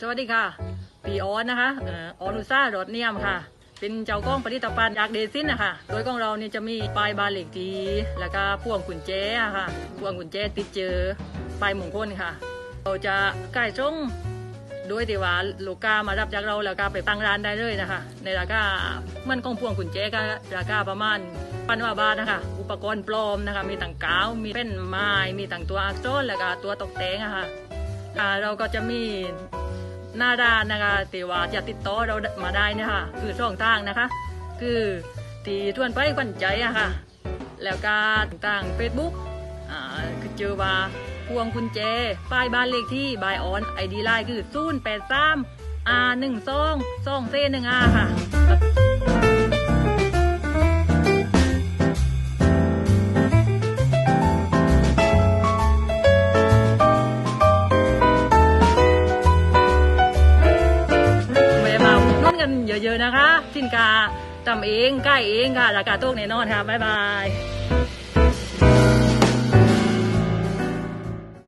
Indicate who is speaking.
Speaker 1: สวัสดีค่ะ ปีออนนะคะออนุซ่ารถเนียมค่ะ เป็นเจ้ากล้องผลิตภัณฑ์จากเดซินนะคะโดยของเราเนี่ยจะมีปลายบานเหล็กทีแล้วก็พ่วงกุญแจค่ะพ่วงกุญแจติดเจอปลายมงคลค่ะ เราจะใกล้จงโดยที่ว่าลูกค้ามารับจากเราแล้วก็ไปตั้งร้านได้เลยนะคะ ในราคามันของพ่วงกุญแจก็ราคาประมาณพันว่าบาทนะคะ อุปกรณ์ปลอมนะคะ มีต่างกาว มีเป็นไม้ มีต่างตัวอักษรแล้วก็ตัวตกแต่งอะค่ะอ่าเราก็จะมี หน้าด้านนะคะแต่ว่าจะติดต่อเรามาได้นะคะคือช่องทางนะคะ คือตีทวนไปขวัญใจอะค่ะ แล้วก็ต่างเฟซบุ๊กอ่าคือเจอว่าพวงคุณเจ ป้ายบ้านเลขที่บายออนไอดีไลน์คือศูนย์แปดสามอาหนึ่งซองซองเซนหนึ่งอาค่ะ กันเยอะๆนะคะสินค้าทำเองใกล้เองค่ะราคาโต๊ะแน่นอนค่ะบ๊ายบาย